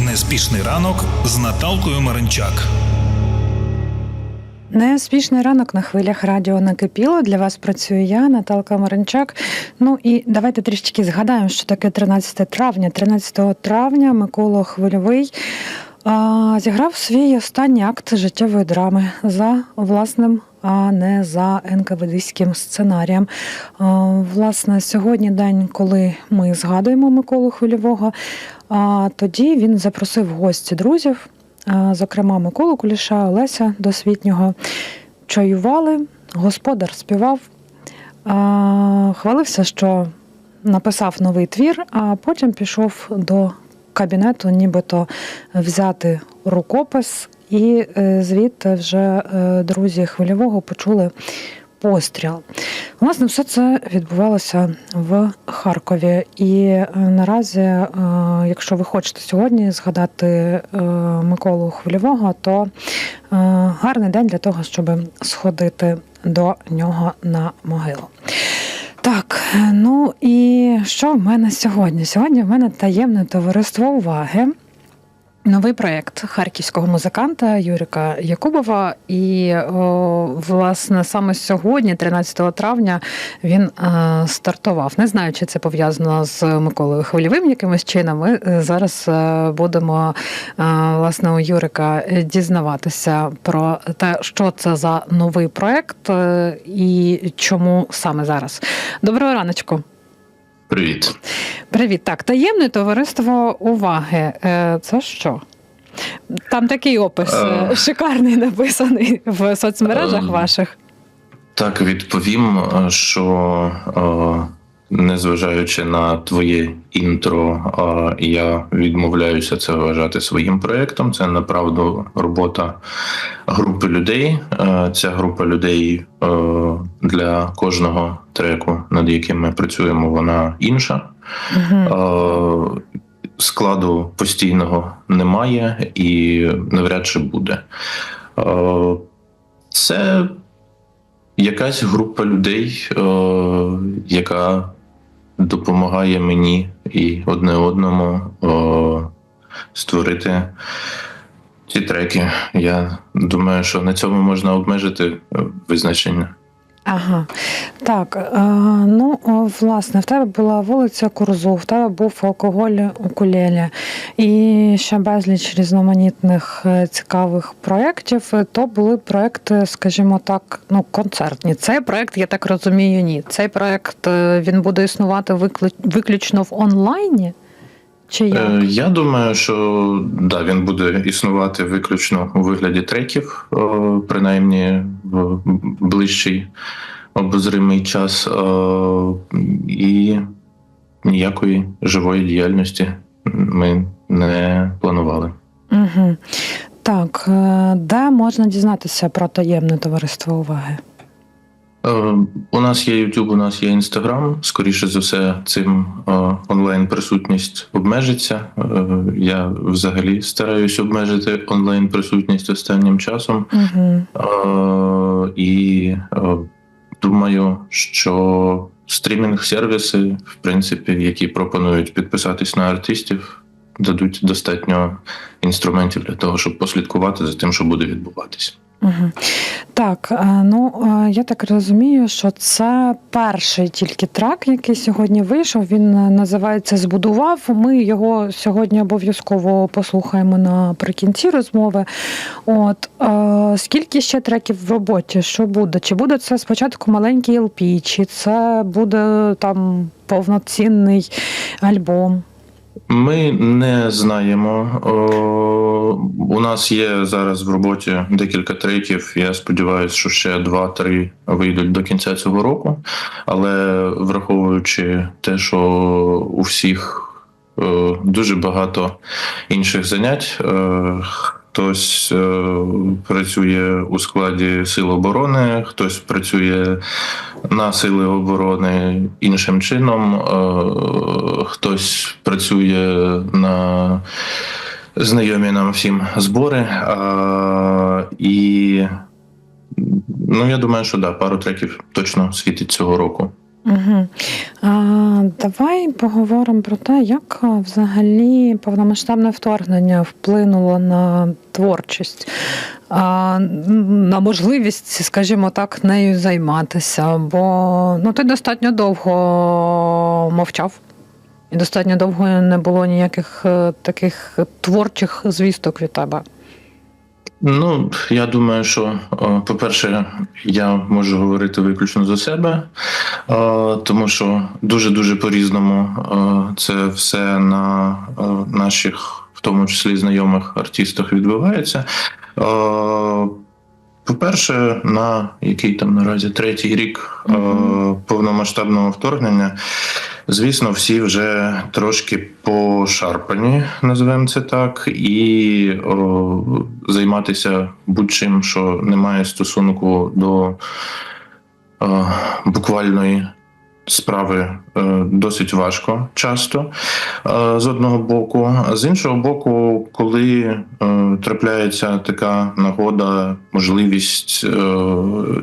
Неспішний ранок з Наталкою Маринчак. Неспішний ранок на хвилях радіо накипіло. Для вас працюю я, Наталка Маринчак. Ну і давайте трішечки згадаємо, що таке 13 травня. 13 травня Микола Хвильовий зіграв свій останній акт життєвої драми за власним, а не за НКВДським сценарієм. Власне, сьогодні день, коли ми згадуємо Миколу Хвильового. Тоді він запросив гості друзів, зокрема Миколу Куліша, Олеся Досвітнього. Чаювали, господар співав, хвалився, що написав новий твір, а потім пішов до кабінету, нібито взяти рукопис, і е, звідти вже е, друзі хвильового почули постріл. Власне, все це відбувалося в Харкові. І е, наразі, якщо ви хочете сьогодні згадати Миколу Хвильового, то гарний день для того, щоб сходити до нього на могилу. Так, ну і що в мене сьогодні? Сьогодні в мене таємне товариство уваги. Новий проєкт харківського музиканта Юрика Якубова. І о, власне саме сьогодні, 13 травня, він е, стартував. Не знаю, чи це пов'язано з Миколою Хвильовим якимось чином. Ми е, зараз е, будемо е, власне у Юрика дізнаватися про те, що це за новий проєкт е, і чому саме зараз. Доброго раночку. Привіт. Привіт. Так, таємне товариство уваги. Е, Це що? Там такий опис е, Е. шикарний написаний в соцмережах е... ваших. Так відповім, е, що е, незважаючи на твоє інтро, я відмовляюся це вважати своїм проєктом. Це направду робота групи людей. Ця група людей для кожного треку, над яким ми працюємо, вона інша. Е, Складу постійного немає і навряд чи буде. Це якась група людей, яка допомагає мені і одне одному о, створити ці треки. Я думаю, що на цьому можна обмежити е, визначення. Ага. Так, е, ну власне, в тебе була вулиця Курзу, в тебе був алкоголь укулелі і ще безліч різноманітних е, цікавих проєктів. То були проєкти, скажімо так, ну, концертні. Цей проєкт, я так розумію, ні. Цей проєкт е, він буде існувати виклю- виключно в онлайні? Чи як? Е, Я думаю, що да, він буде існувати виключно у вигляді треків, е, принаймні в ближчий обозримий час, е, і ніякої живої діяльності ми не планували. Угу. Так, е, де можна дізнатися про таємне товариство уваги? Е, У нас є YouTube, у нас є Instagram. Скоріше за все, цим е, онлайн присутність обмежиться. Е, Я взагалі стараюсь обмежити онлайн присутність останнім часом. Угу. І думаю, що стрімінг-сервіси, в принципі, які пропонують підписатись на артистів, дадуть достатньо інструментів для того, щоб послідкувати за тим, що буде відбуватися. Угу. Так, е, ну е, я так розумію, що це перший тільки трек, який сьогодні вийшов. Він е, називається Збудував. Ми його сьогодні обов'язково послухаємо наприкінці розмови. От скільки ще треків в роботі? Що буде? Чи буде це спочатку маленький LP, чи це буде там повноцінний альбом? Ми не знаємо. О, у нас є зараз в роботі декілька треків. Я сподіваюся, що ще два-три вийдуть до кінця цього року. Але враховуючи те, що у всіх о, дуже багато інших занять. е, Хтось е, працює у складі сил оборони, хтось працює на сили оборони іншим чином, е, хтось працює на знайомі нам всім збори. І ну, я думаю, що да, пару треків точно світить цього року. Угу. А, давай поговоримо про те, як взагалі повномасштабне вторгнення вплинуло на творчість, а, на можливість, скажімо так, нею займатися. Бо ну, ти достатньо довго мовчав. І достатньо довго не було ніяких е, таких творчих звісток від тебе. Ну, я думаю, що, по-перше, я можу говорити виключно за себе, тому що дуже-дуже по-різному це все на наших, в тому числі знайомих артистах, відбувається. По-перше, на який там наразі третій рік о, Мгм. повномасштабного вторгнення, звісно, всі вже трошки пошарпані, називаємо це так, і о, займатися будь-чим, що не має стосунку до о, буквальної справи е, досить важко часто е, з одного боку. А з іншого боку, коли е, трапляється така нагода, можливість е,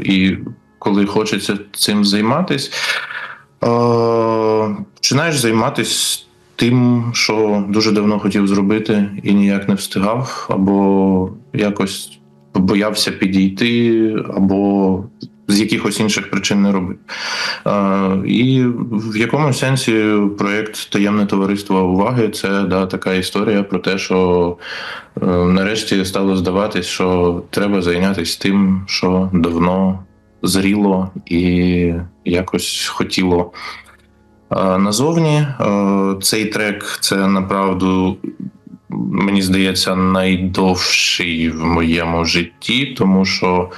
і коли хочеться цим займатись, е, починаєш займатися тим, що дуже давно хотів зробити і ніяк не встигав, або якось боявся підійти, або з якихось інших причин не робив. Е, І в якомусь сенсі проєкт Таємне товариство уваги це да, така історія про те, що е, нарешті стало здаватись, що треба зайнятися тим, що давно зріло і якось хотіло. Е, Назовні е, цей трек це направду, мені здається, найдовший в моєму житті, тому що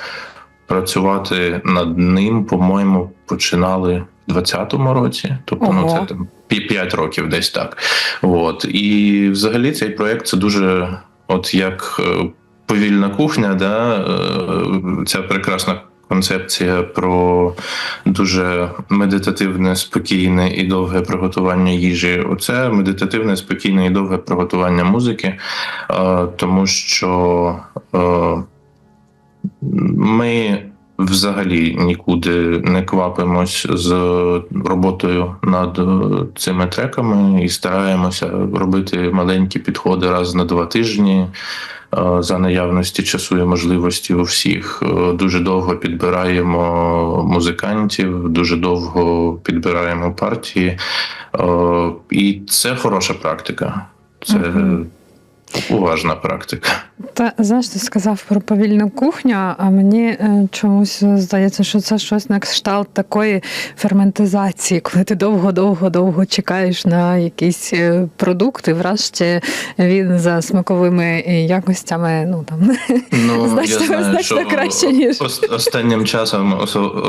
працювати над ним, по-моєму, починали в 20-му році. Тобто, ну це там 5 років десь так. От. І взагалі цей проєкт це дуже, от як е, повільна кухня, да, ця прекрасна концепція про дуже медитативне, спокійне і довге приготування їжі. Оце медитативне, спокійне і довге приготування музики, е, тому що е, ми взагалі нікуди не квапимось з роботою над е, цими треками і стараємося робити маленькі підходи раз на два тижні. Е, За наявності часу і можливості у всіх Е, дуже довго підбираємо музикантів, дуже довго підбираємо партії, Е, і це хороша практика. Це. Уважна практика. Та знаєш, ти сказав про повільну кухню, а мені е, чомусь здається, що це щось на кшталт такої ферментизації, коли ти довго-довго-довго чекаєш на якийсь е, продукт, і врешті він за смаковими якостями, ну там Ну, Значно- я знаю, значно що краще, ніж- останнім часом,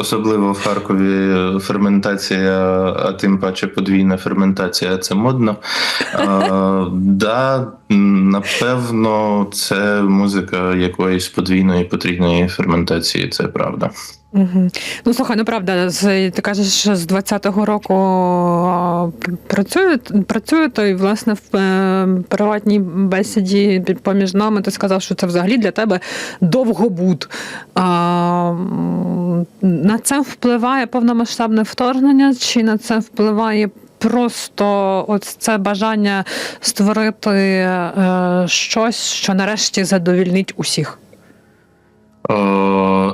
особливо в Харкові, ферментація, а тим паче подвійна ферментація це модно. А, да, напевно, це музика якоїсь подвійної потрійної ферментації, це правда. Угу. Ну слухай, ну правда, ти кажеш, з 20-го року працює, працює, то і власне в е, приватній бесіді поміж нами ти сказав, що це взагалі для тебе довгобуд. А, на це впливає повномасштабне вторгнення, чи на це впливає просто от це бажання створити е, щось, що нарешті задовільнить усіх? Е,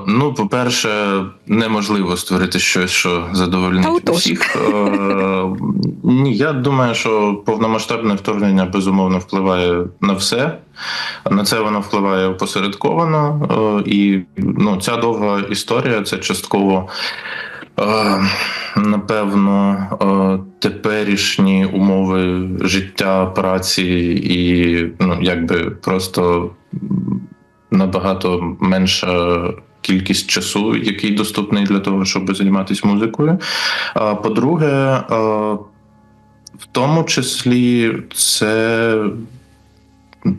ну, по-перше, неможливо створити щось, що задовольнить усіх. Е, ні, я думаю, що повномасштабне вторгнення безумовно впливає на все. На це воно впливає опосередковано. Е, і ну, ця довга історія це частково. Напевно, теперішні умови життя, праці і ну, якби просто набагато менша кількість часу, який доступний для того, щоб займатися музикою. А по-друге, в тому числі це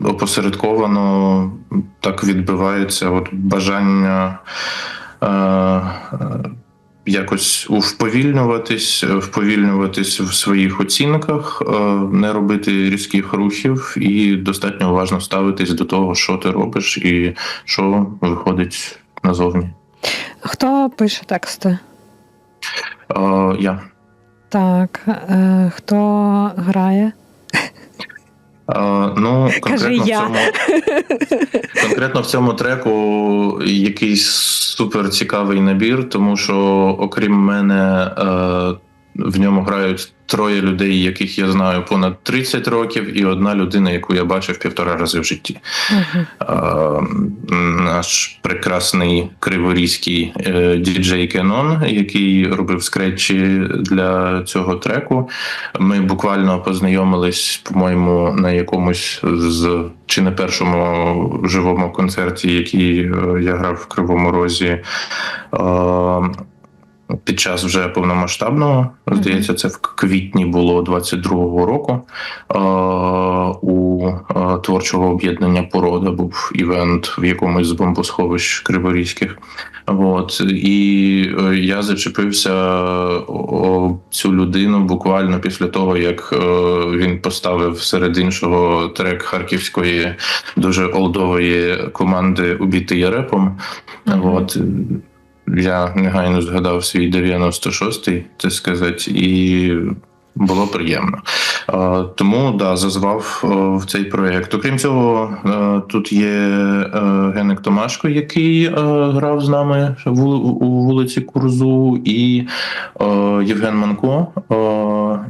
опосередковано так відбивається от бажання. Якось вповільнюватись, вповільнюватись в своїх оцінках, е, не робити різких рухів і достатньо уважно ставитись до того, що ти робиш і що виходить назовні. Хто пише тексти? Е, я. Так, е, хто грає? Е, ну, конкретно в, я. цьому, конкретно в цьому треку якийсь супер цікавий набір, тому що, окрім мене, е, в ньому грають троє людей, яких я знаю понад 30 років, і одна людина, яку я бачив півтора рази в житті. Е, наш прекрасний криворізький е, діджей Кенон, який робив скретчі для цього треку. Ми буквально познайомились, по-моєму, на якомусь з чи не першому живому концерті, який е, я грав в Кривому Розі. Під час вже повномасштабного, здається, це в квітні було 22-го року. Е, у е, творчого об'єднання Порода був івент в якомусь з бомбосховищ криворізьких. От і е, я зачепився цю людину буквально після того, як він поставив серед іншого трек харківської дуже олдової команди Убіти я репом. Мгм. От я негайно згадав свій 96-й, так сказати, і було приємно. Тому да, зазвав в цей проєкт. Окрім цього, е, тут є е, Генек Томашко, який е, грав з нами у вулиці Курзу, і Євген Манко,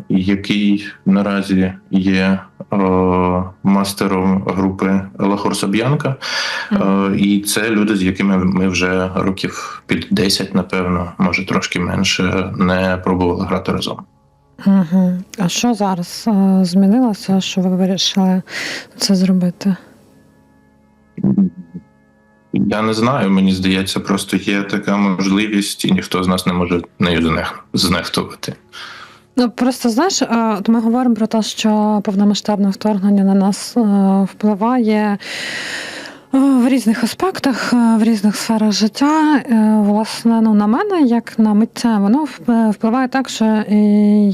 який наразі є мастером групи Лахор Соб'янка. Е, І це люди, з якими ми вже років під 10, напевно, може трошки менше, не пробували грати разом. Угу. А що зараз е, змінилося, що ви вирішили це зробити? Я не знаю, мені здається, просто є така можливість, і ніхто з нас не може нею знехтувати. Ну просто знаєш, е, от ми говоримо про те, що повномасштабне вторгнення на нас е, впливає. Е, В різних аспектах, е, в різних сферах життя, Е, власне, ну на мене, як на митця, воно вп- впливає так, що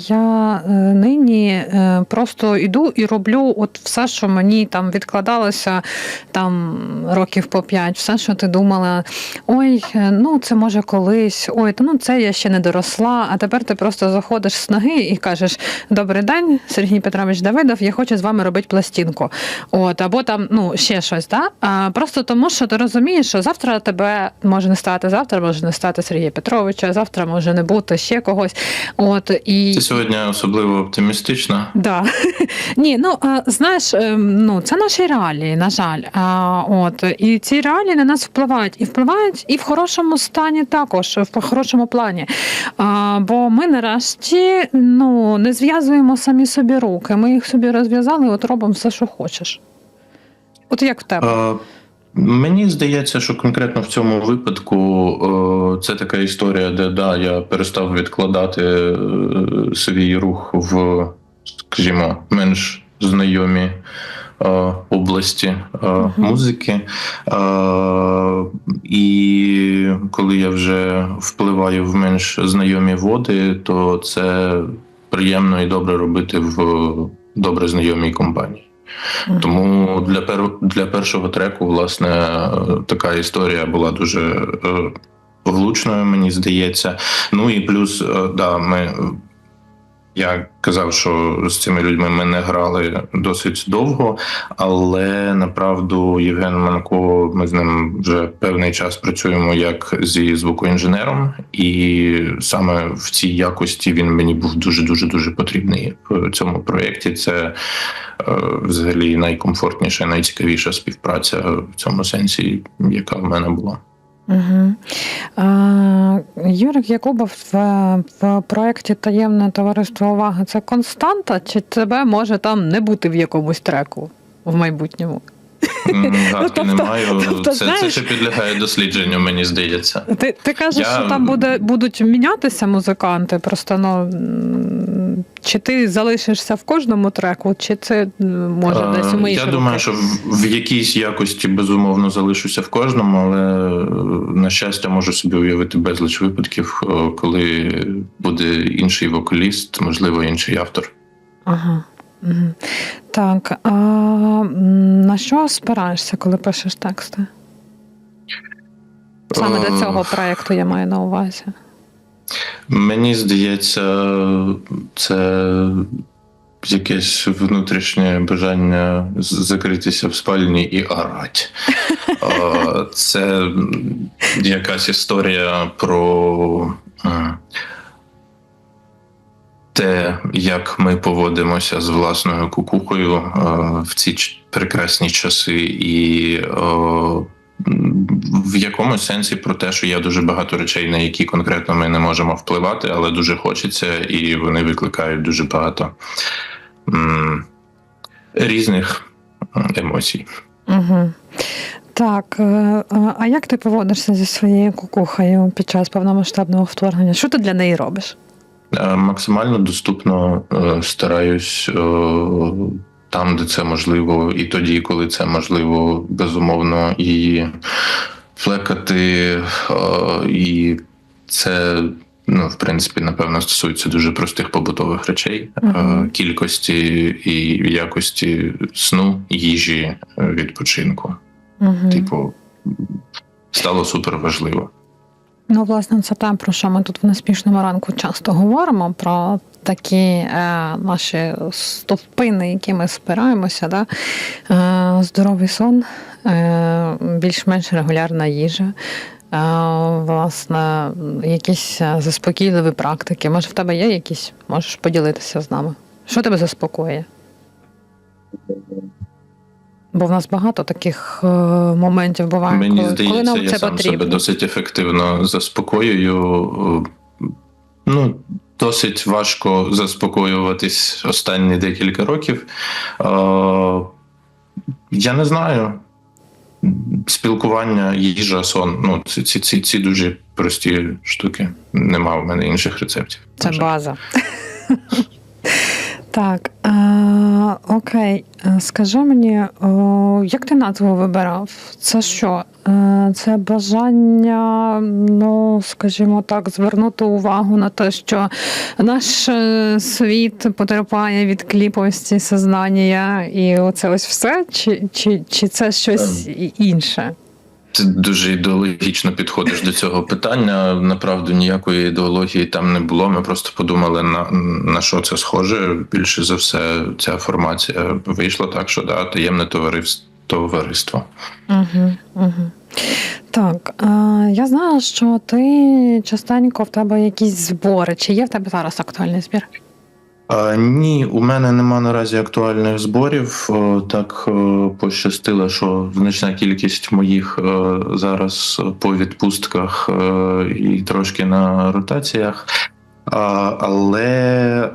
я нині просто йду і роблю от все, що мені там відкладалося там років по п'ять, все, що ти думала, ой, ну це може колись, ой, та ну це я ще не доросла. А тепер ти просто заходиш з ноги і кажеш: Добрий день, Сергій Петрович Давидов, я хочу з вами робити пластинку. От, або там ну ще щось, да? Просто тому, що ти розумієш, що завтра тебе може не стати, завтра може не стати Сергія Петровича, завтра може не бути ще когось. От і Ти сьогодні особливо оптимістична. Да. Ні, ну знаєш, ем, ну це наші реалії, на жаль. От і ці реалії на нас впливають, і впливають і в хорошому стані також, в хорошому плані. Бо ми нарешті ну не зв'язуємо самі собі руки. Ми їх собі розв'язали, от робимо все, що хочеш. От як в тебе? Мені здається, що конкретно в цьому випадку е, це така історія, де да, я перестав відкладати е, свій рух в, скажімо, менш знайомі е, області Мгм. музики. І коли я вже впливаю в менш знайомі води, то це приємно і добре робити в добре знайомій компанії. Тому для пер... для першого треку, власне, така історія була дуже е, влучною, мені здається. Ну і плюс, е, да, ми. Я казав, що з цими людьми ми не грали досить довго, але направду Євген Манко, ми з ним вже певний час працюємо як зі звукоінженером, і саме в цій якості він мені був дуже дуже дуже потрібний в цьому проєкті. Це е, взагалі найкомфортніша, найцікавіша співпраця в цьому сенсі, яка в мене була. Угу. Юрик Якубов в, в проєкті Таємне товариство уваги це константа, чи тебе може там не бути в якомусь треку в майбутньому? М, Гадки тобто- не маю. тобто, це, це ще підлягає дослідженню, мені здається. Ти, ти кажеш, Я- що там буде, будуть мінятися музиканти, просто ну чи ти залишишся в кожному треку, чи це може Е, десь у моїх Я думаю, що в, в якійсь якості безумовно залишуся в кожному, але е, на щастя можу собі уявити безліч випадків, е, коли буде інший вокаліст, можливо, інший автор. Ага. Так, а на що спираєшся, коли пишеш тексти? Саме Е, до цього проєкту я маю на увазі. Мені здається, це якесь внутрішнє бажання закритися в спальні і орати. Е, Це якась історія про м, те, як ми поводимося з власною кукухою е, в ці прекрасні часи, і в якомусь сенсі про те, що є дуже багато речей, на які конкретно ми не можемо впливати, але дуже хочеться, і вони викликають дуже багато різних емоцій. Угу. Так, е, е, а як ти поводишся зі своєю кукухою під час повномасштабного вторгнення? Що ти для неї робиш? Е, Максимально доступно е, стараюсь е, там, де це можливо, і тоді, коли це можливо, безумовно, і плекати, е, і це. Ну, в принципі, напевно, стосується дуже простих побутових речей, кількості і якості сну, їжі, відпочинку. Типу, стало супер важливо. Ну, власне, це те, про що ми тут в неспішному ранку часто говоримо, про такі е, наші стовпи, на які ми спираємося, да? е, здоровий сон, е, більш-менш регулярна їжа. е, Власне, якісь е, заспокійливі практики. Може, в тебе є якісь? Можеш поділитися з нами? Що тебе заспокоює? Бо в нас багато таких е, моментів буває, Мені коли, здається, коли нам я це сам потрібно. себе досить ефективно заспокоюю. Ну, досить важко заспокоюватись останні декілька років. Е, Я не знаю. Спілкування, їжа, сон. Ну, ці, ці, ці, ці дуже прості штуки. Нема в мене інших рецептів. Це база. Так, е, окей, Е, скажи мені, о, як ти назву вибирав? Це що? Е, це бажання, ну скажімо так, звернути увагу на те, що наш е, світ потерпає від кліповості сознання, і оце ось все? Чи, чи, чи це щось і- інше? Ти дуже ідеологічно підходиш до цього питання. Направду ніякої ідеології там не було. Ми просто подумали на, на що це схоже. Більше за все, ця формація вийшла так, що да, таємне товариство. Так, я знаю, що ти частенько в тебе якісь збори. Чи є в тебе зараз актуальний збір? Ні, у мене нема наразі актуальних зборів. Так е, пощастило, що значна кількість моїх е, зараз по відпустках е, і трошки на ротаціях. Але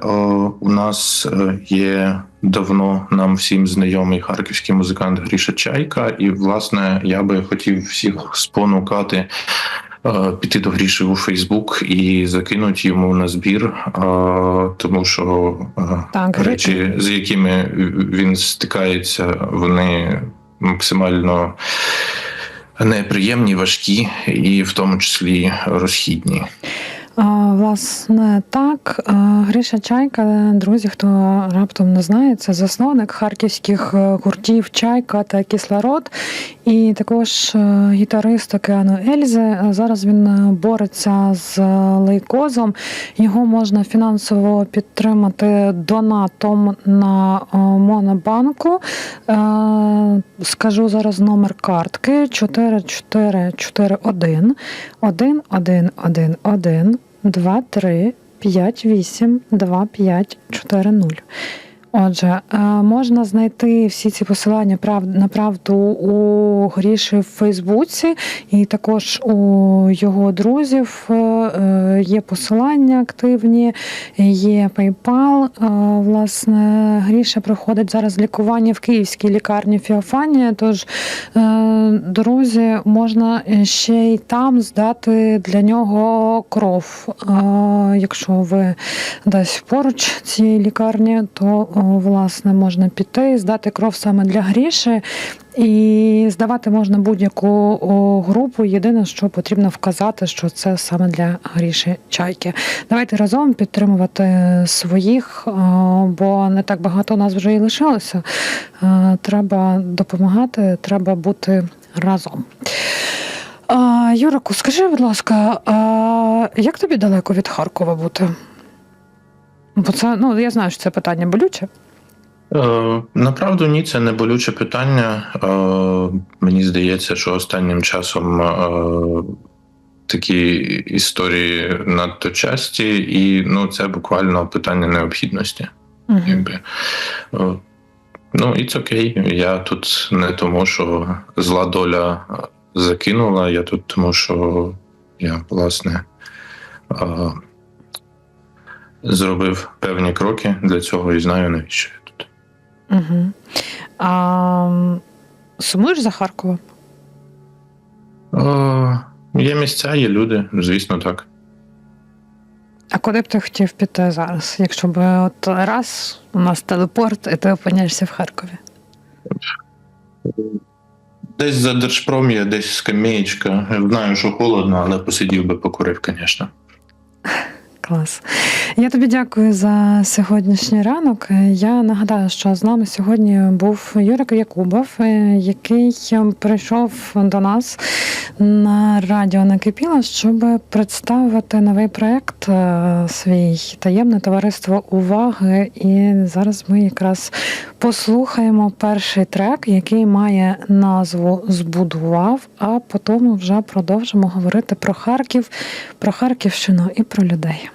у нас е, є давно нам всім знайомий харківський музикант Гріша Чайка, і власне я би хотів всіх спонукати е, піти до Гріші у Фейсбук і закинути йому на збір, е, тому що е, Так, речі, з якими він стикається, вони максимально неприємні, важкі і в тому числі розхідні. Власне, так, Гриша Чайка, друзі, хто раптом не знає, це засновник харківських е, гуртів Чайка та Кислород, і також е, гітарист океану Ельзи. Зараз він е, бореться з лейкозом. Його можна фінансово підтримати донатом на Монобанку. Скажу зараз номер картки 4441 1111 2, 3, 5, 8, 2, 5, 4, 0. Отже, е, можна знайти всі ці посилання на правду у Гріші в Фейсбуці, і також у його друзів е, е, є посилання активні, є PayPal. Власне, Гріша проходить зараз лікування в київській лікарні Фіофанія. Тож, друзі, можна ще й там здати для нього кров. Якщо ви десь поруч цієї лікарні, то власне можна піти здати кров саме для гріші. І здавати можна будь-яку групу. Єдине, що потрібно вказати, що це саме для гріші чайки. Давайте разом підтримувати своїх, бо не так багато нас вже і лишилося. Е, Треба допомагати, треба бути разом. А, Юрику, скажи, будь ласка, а як тобі далеко від Харкова бути? Бо це, ну, я знаю, що це питання болюче. Е, Направду ні, це не болюче питання. Е, Мені здається, що останнім часом е, такі історії надто часті, і ну, це буквально питання необхідності. Угу. Якби. Е, Ну, і це окей. Я тут не тому, що зла доля закинула, я тут тому, що я, власне, е, зробив певні кроки для цього і знаю, навіщо я тут. Угу. А, сумуєш за Харковом? Е, Є місця, є люди, звісно, так. А куди б ти хотів піти зараз, якщо б от раз у нас телепорт, і ти опиняєшся в Харкові? Десь за Держпром є, десь скамеєчка. Знаю, що холодно, але посидів би покурив, звісно. Клас. Я тобі дякую за сьогоднішній ранок. Я нагадаю, що з нами сьогодні був Юрик Якубов, е, який прийшов до нас на радіо Накипіло, щоб представити новий проект е, свій таємне товариство уваги. І зараз ми якраз послухаємо перший трек, який має назву Збудував, а потім вже продовжимо говорити про Харків, про Харківщину і про людей.